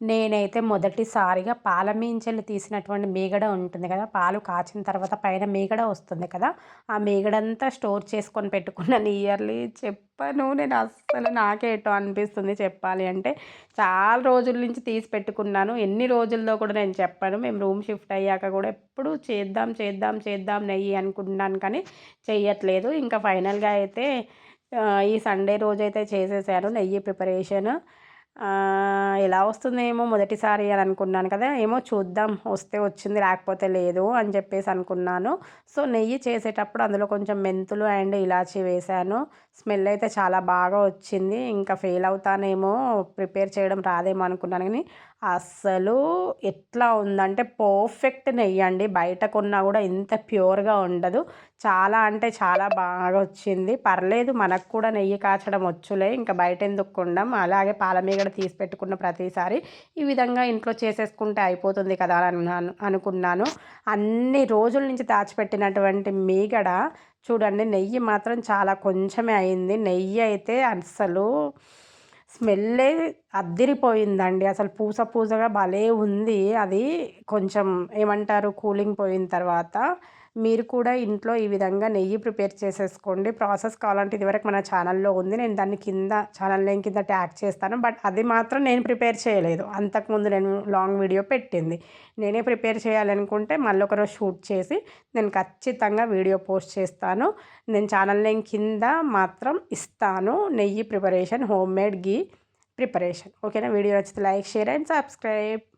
నేనైతే మొదటిసారిగా పాల మీంచెలు తీసినటువంటి మీగడ ఉంటుంది కదా పాలు కాచిన తర్వాత పైన మీగడ వస్తుంది కదా ఆ మీగడంతా స్టోర్ చేసుకొని పెట్టుకున్నాను ఇయర్లీ చెప్పను. నేను అస్సలు నాకేటో అనిపిస్తుంది చెప్పాలి అంటే చాలా రోజుల నుంచి తీసి పెట్టుకున్నాను. ఎన్ని రోజుల్లో కూడా నేను చెప్పాను. మేము రూమ్ షిఫ్ట్ అయ్యాక కూడా ఎప్పుడు చేద్దాం చేద్దాం చేద్దాం నెయ్యి అనుకుంటున్నాను కానీ చెయ్యట్లేదు. ఇంకా ఫైనల్గా అయితే ఈ సండే రోజైతే చేసేసాను నెయ్యి ప్రిపరేషన్. ఎలా వస్తుందేమో మొదటిసారి అని అనుకున్నాను కదా ఏమో చూద్దాం వస్తే వచ్చింది లేకపోతే లేదు అని చెప్పేసి అనుకున్నాను. సో నెయ్యి చేసేటప్పుడు అందులో కొంచెం మెంతులు అండ్ ఇలాచి వేశాను. స్మెల్ అయితే చాలా బాగా వచ్చింది. ఇంకా ఫెయిల్ అవుతానేమో ప్రిపేర్ చేయడం రాదేమో అనుకున్నాను కానీ అస్సలు ఎట్లా ఉందంటే పర్ఫెక్ట్ నెయ్యి అండి. బయట కొన్నా కూడా ఇంత ప్యూర్గా ఉండదు. చాలా అంటే చాలా బాగా వచ్చింది. పర్లేదు మనకు కూడా నెయ్యి కాచడం వచ్చులే. ఇంకా బయట ఎందుకు కొండం? అలాగే పాల మీద కూడా తీసి పెట్టుకున్న ప్రతిసారి ఈ విధంగా ఇంట్లో చేసేసుకుంటే అయిపోతుంది కదా అని అనుకున్నాను. అన్ని రోజుల నుంచి దాచిపెట్టినటువంటి మీగడ చూడండి నెయ్యి మాత్రం చాలా కొంచెమే అయింది. నెయ్యి అయితే అసలు స్మెల్లే అద్దిరిపోయిందండి. అసలు పూస పూసగా భలే ఉంది. అది కొంచెం ఏమంటారు కూలింగ్ పోయిన తర్వాత మీరు కూడా ఇంట్లో ఈ విధంగా నెయ్యి ప్రిపేర్ చేసేసుకోండి. ప్రాసెస్ కావాలంటే ఇదివరకు మన ఛానల్లో ఉంది. నేను దాన్ని కింద ఛానల్ నేను కింద ట్యాగ్ చేస్తాను. బట్ అది మాత్రం నేను ప్రిపేర్ చేయలేదు. అంతకుముందు నేను లాంగ్ వీడియో పెట్టింది. నేనే ప్రిపేర్ చేయాలనుకుంటే మళ్ళీ ఒకరోజు షూట్ చేసి నేను ఖచ్చితంగా వీడియో పోస్ట్ చేస్తాను. నేను ఛానల్ నేను కింద మాత్రం ఇస్తాను. నెయ్యి preparation home made ghee preparation. ఓకేనా? వీడియో నచ్చితే లైక్ షేర్ అండ్ సబ్స్క్రైబ్.